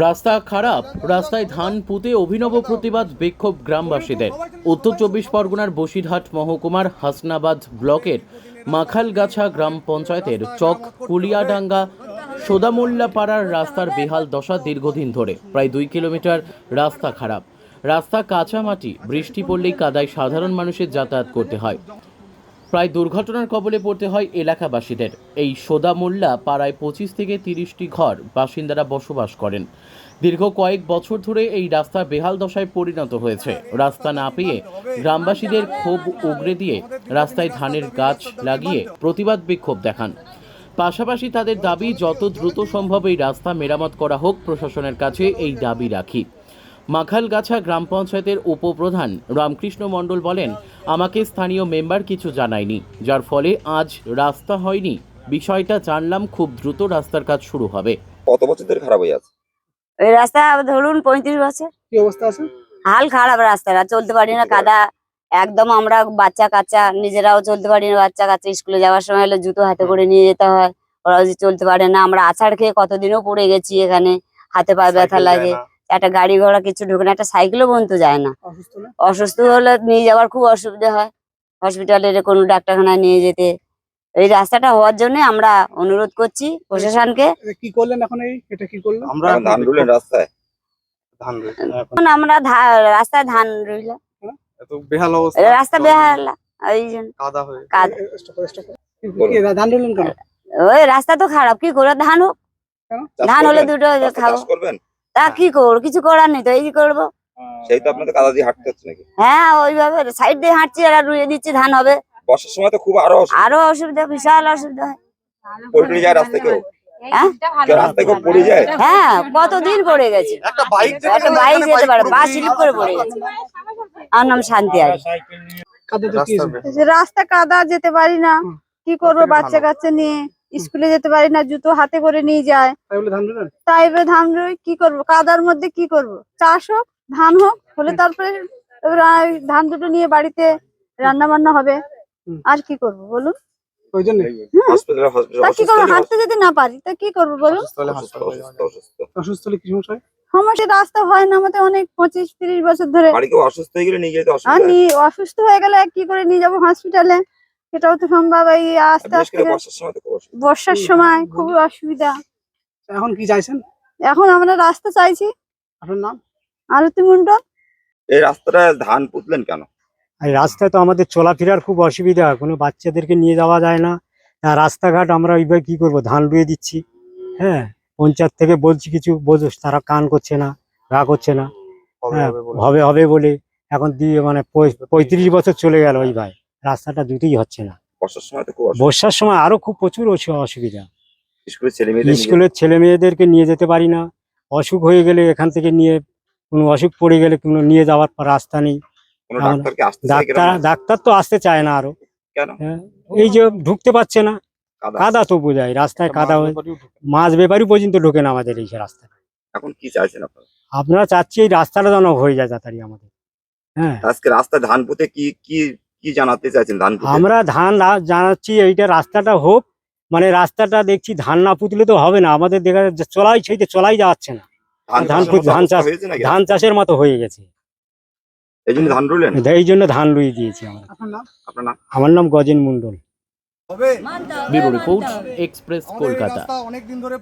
রাস্তা খারাপ, রাস্তায় ধান পুঁতে অভিনব প্রতিবাদ বিক্ষোভ গ্রামবাসীদের। উত্তর চব্বিশ পরগনার বসিরহাট মহকুমার হাসনাবাদ ব্লকের মাখালগাছা গ্রাম পঞ্চায়েতের চক কুলিয়াডাঙ্গা সোদামোল্লাপাড়ার রাস্তার বেহাল দশা দীর্ঘদিন ধরে। প্রায় দুই কিলোমিটার রাস্তা খারাপ। রাস্তা কাঁচা মাটি বৃষ্টি পড়লেই কাদায় সাধারণ মানুষের যাতায়াত করতে হয়। প্রায় দুর্ঘটনার কবলে পড়তে হয় এলাকাবাসীদের। এই সোদা মোল্লা পাড়ায় পঁচিশ থেকে তিরিশটি ঘর বাসিন্দারা বসবাস করেন। দীর্ঘ কয়েক বছর ধরে এই রাস্তা বেহাল দশায় পরিণত হয়েছে। রাস্তা না পেয়ে গ্রামবাসীদের ক্ষোভ উগরে দিয়ে রাস্তায় ধানের গাছ লাগিয়ে প্রতিবাদ বিক্ষোভ দেখান। পাশাপাশি তাদের দাবি, যত দ্রুত সম্ভব এই রাস্তা মেরামত করা হোক, প্রশাসনের কাছে এই দাবি রাখি। মাখালগাছা গ্রাম পঞ্চায়েতের উপপ্রধান রামকৃষ্ণ মণ্ডল বলেন আমাকে স্থানীয় মেম্বার কিছু জানায়নি যার ফলে আজ রাস্তা হয়নি। বিষয়টা জানলাম খুব দ্রুত রাস্তার কাজ শুরু হবে। কত বছর ধরে খারাপ হয়ে আছে? এই রাস্তা ধরুন পঁয়ত্রিশ বছর। কি অবস্থা আছে? হাল খারাপ রাস্তাটা চলতে পারি না কাদা একদম আমরা বাচ্চা কাচ্চা নিজেরাও চলতে পারি না বাচ্চা কাচ্চা স্কুলে যাওয়ার সময় হলে জুতো হাতে করে নিয়ে যেতে হয়। ওরাও যে চলতে পারে না আমরা আছাড় খেয়ে কতদিনও পড়ে গেছি এখানে হাতে পায়ে ব্যথা লাগে। একটা গাড়ি ঘোড়া কিছু ঢুকে না একটা সাইকেলও বন্ধু যায় না। অসুস্থ হলে নিয়ে যাওয়ার খুব অসুবিধা হয়। হসপিটালের কোনো ডাক্তারখানায় নিয়ে যেতে। এই রাস্তাটা হওয়ার জন্য আমরা অনুরোধ করছি প্রশাসনকে। এটা কি করলেন এখন এই? এটা কি করলেন? আমরা ধান রুলেন রাস্তায়। ধান রুই এখন আমরা ধা- রাস্তায় ধান রইলাম। এত বেহাল অবস্থা। রাস্তা বেহালা। এই জন্য। কাদা হয়ে কাজ এ- এ- stop করো, stop করো। কি- কি ধান রইলেন কেন? ওই রাস্তা তো খারাপ। কি করে ধান হোক? ধান হলে দুটো খাব। করবেন? তা কি করব? কিছু করার নেই তো এই করব? সেই তো আপনাদের কাদা দিয়ে হাঁটতে হচ্ছে নাকি? হ্যাঁ ওইভাবে সাইড দিয়ে হাঁটছি আর রুয়ে দিচ্ছি ধান হবে। বর্ষার সময় তো খুব আরও অসুবিধা। আরও অসুবিধা বিশাল অসুবিধা হয়। পড়ে যায় রাস্তায় কেউ? হ্যাঁ? হ্যাঁ কতদিন পড়ে গেছে? একটা বাইক যেতে পারে পা স্লিপ করে পড়ে গেছে। আমার নাম শান্তি আর রাস্তা রাস্তা কাদা যেতে পারি না। কি করব বাচ্চা কাচ্চা নিয়ে? স্কুলে যেতে পারি না জুতো হাতে করে নিয়ে যায়। তাই বলে ধান রইলেন? তাই এবার ধান রই কি করব? কাদার মধ্যে কি করব? চাষ হোক ধান হোক হলে তারপরে ধান দুটো নিয়ে বাড়িতে রান্না বান্না হবে আর কি করব বলুন? ওই জন্য? তা কি করব? হলে হাঁটতে যদি না পারি তা কি করব বলুন? অসুস্থ হলে কি সমস্যা সমস্যা রাস্তা হয় না আমাদের অনেক পঁচিশ তিরিশ বছর ধরে। অসুস্থ হয়ে গেলে নিয়ে যেতে আর নি- অসুস্থ হয়ে গেলে কি করে নিয়ে যাব হসপিটালে সেটাও তো সম্ভব এই আস্তে আস্তে বর্ষার সময় খুব অসুবিধা খুবই অসুবিধা। এখন কি চাইছেন? এখন আমরা রাস্তা চাইছি। আপনার নাম? আরতি মন্ডল। এই রাস্তাটা ধান পুতলেন কেন? আর রাস্তায় তো আমাদের চলাফেরার খুব অসুবিধা কোনো বাচ্চাদেরকে নিয়ে যাওয়া যায় না। আর রাস্তাঘাট আমরা ওইভাবে কি করব ধান রুয়ে দিচ্ছি। হ্যাঁ পঞ্চায়েত থেকে বলছি কিছু বোঝো তারা কান করছে না গা করছে না। হবে হ্যাঁ, হবে বলে। হবে হবে বলে এখন দিয়ে মানে পঁয়ত্রিশ বছর চলে গেল ওই ভাই রাস্তাটা দুটোই হচ্ছে না। বর্ষার সময় তো খুব অসুবিধা। বর্ষার সময় আরও খুব প্রচুর অসু- অসুবিধা। স্কুলের ছেলে মেয়েদের স্কুলের ছেলে মেয়েদেরকে নিয়ে যেতে পারি না। অসুখ হয়ে গেলে এখান থেকে নিয়ে কোনো অসুখ পড়ে গেলে কোনো নিয়ে যাওয়ার পর রাস্তা নেই। কোনো আমরা- ডাক্তারকে আসতে চায় ডাক্তার? ডাক্তার তো আসতে চায় না আরও। কেন? হ্যাঁ, এই যে ঢুকতে পারছে না। কাদা। কাদা তো বোঝায় রাস্তায় কাদা মাছ হয়ে। মাছ ব্যাপারই পর্যন্ত ঢোকে না আমাদের এই রাস্তা। এখন কি চাইছেন আপনারা? আপনারা চাচ্ছি এই রাস্তাটা যেন হয়ে যায় তাড়াতাড়ি আমাদের। হ্যাঁ। আজকে রাস্তায় ধান পুঁতে কি কি কি জানাতে চাইছেন ধান আমরা ধান জানাচ্ছি এইটা রাস্তাটা হোক। মানে রাস্তাটা দেখছি ধান না পুতলে তো হবে না। আমাদের দেখা যাচ্ছে চলাই সেই যে চলাই যাচ্ছে না। ধান চাষের ধান চাষ- ধান চাষের মতো হয়ে গেছে। এই জন্য ধান রুলেন এই জন্য ধান রুই দিয়েছি আমরা। আপনার নাম? আমার নাম Gajen Mondal bureau report express Kolkata. অনেকদিন ধরে